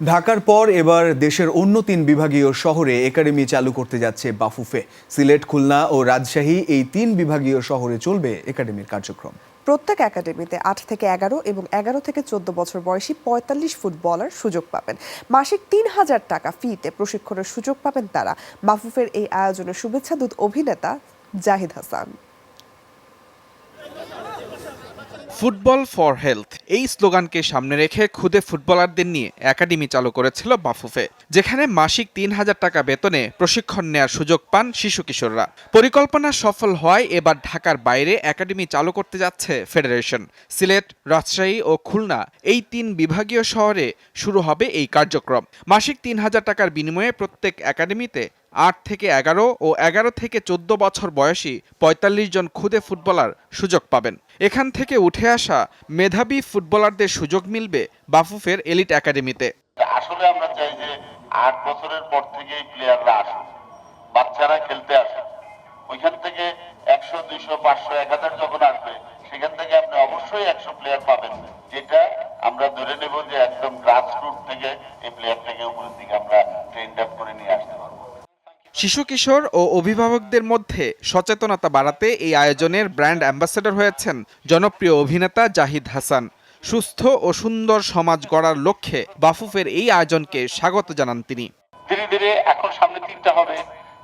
ঢাকার পর এবার দেশের অন্য তিন বিভাগীয় শহরে একাডেমি চালু করতে যাচ্ছে বাফুফে। সিলেট, খুলনা ও রাজশাহী এই তিন বিভাগীয় শহরে চলবে একাডেমির কার্যক্রম। প্রত্যেক একাডেমিতে আট থেকে এগারো এবং এগারো থেকে চোদ্দ বছর বয়সী পঁয়তাল্লিশ ফুটবলার সুযোগ পাবেন। মাসিক তিন হাজার টাকা ফিতে প্রশিক্ষণের সুযোগ পাবেন তারা। মাহফুফের এই আয়োজনে শুভেচ্ছা দূত অভিনেতা Zahid Hasan. Football for health এই স্লোগানকে সামনে রেখে খুদে ফুটবলারদের নিয়ে একাডেমি চালু করেছিল বাফুফে, যেখানে মাসিক তিন হাজার টাকা বেতনে প্রশিক্ষণ নেয়ার সুযোগ পান শিশু কিশোররা। পরিকল্পনা সফল হওয়ায় এবার ঢাকার বাইরে একাডেমি চালু করতে যাচ্ছে ফেডারেশন, সিলেট, রাজশাহী ও খুলনা। এই তিন বিভাগীয় শহরে শুরু হবে এই কার্যক্রম। মাসিক তিন হাজার টাকার বিনিময়ে প্রত্যেক একাডেমিতে আট থেকে এগারো ও এগারো থেকে চোদ্দ বছর বয়সী পঁয়তাল্লিশ জন খুদে ফুটবলার সুযোগ পাবেন। এখান থেকে উঠে আসা মেধাবী ফুটবলারদের সুযোগ মিলবে বাফুফের এলিট একাডেমিতে। আসলে আমরা চাই যে আট বছরের পর থেকেই প্লেয়াররা আসুক, বাচ্চারা খেলতে আসুক। ওইখান থেকে একশো, দুইশো, পাঁচশো, এক হাজার যখন আসবে, সেখান থেকে আপনি অবশ্যই একশো প্লেয়ার পাবেন, যেটা আমরা ধরে নেব যে একদম গ্রাস রুট থেকে এই প্লেয়ারটাকে উপরের দিকে আমরা ট্রেন আপ করে নিয়ে আসতে পারব। শিশু কিশোর ও অভিভাবকদের মধ্যে সচেতনতা বাড়াতে এই আয়োজনের ব্র্যান্ড অ্যাম্বাসেডর হয়েছেন জনপ্রিয় অভিনেতা জাহিদ হাসান। সুস্থ ও সুন্দর সমাজ গড়ার লক্ষ্যে বাফুফের এই আয়োজনকে স্বাগত জানান তিনি। ধীরে ধীরে এখন সামনে তিনটা হবে,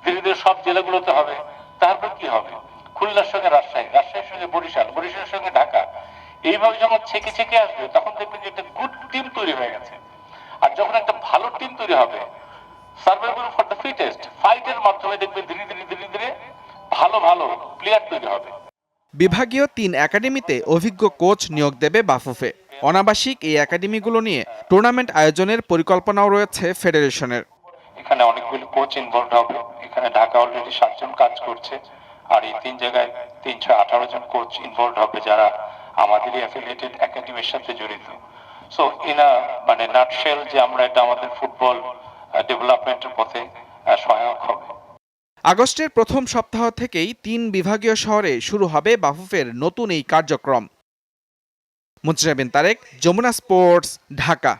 ধীরে ধীরে সব জেলাগুলোতে হবে, তারপর কি হবে? খুলনার সঙ্গে রাজশাহী, রাজশাহীর সঙ্গে বরিশাল, বরিশালের সঙ্গে ঢাকা। এইভাবে যখন ছেকে ছেকে আসবে, তখন দেখবেন যে একটা গুড টিম তৈরি হয়ে গেছে। আর যখন একটা ভালো টিম তৈরি হবে সার্ভাইভাল ফর দ্য ফিটেস্ট ফাইটের মাধ্যমে দেখবেন ধীরে ধীরে ধীরে ধীরে ভালো ভালো প্লেয়ার তৈরি হবে। বিভাগীয় তিন একাডেমিতে অভিজ্ঞ কোচ নিয়োগ দেবে বাফুফে। অনাবাসিক এই একাডেমিগুলো নিয়ে টুর্নামেন্ট আয়োজনের পরিকল্পনাও রয়েছে ফেডারেশনের। এখানে অনেকগুলো কোচ ইনভলভ হবে। এখানে ঢাকা অলরেডি সাতজন কাজ করছে। আর এই তিন জায়গায় তিনশো আঠারো জন কোচ ইনভলভ হবে যারা আমাদেরই অ্যাফিলিয়েটেড একাডেমির সাথে জড়িত। সো ইন মানে নাটশেল যে আমরা এটা আমাদের ফুটবল ডেভেলপমেন্টের পথে সহায়ক হবে। আগস্টের প্রথম সপ্তাহ থেকেই তিন বিভাগীয় শহরে শুরু হবে বাফুফের নতুন এই কার্যক্রম। মুজরাবিন তারেক, যমুনা স্পোর্টস, ঢাকা।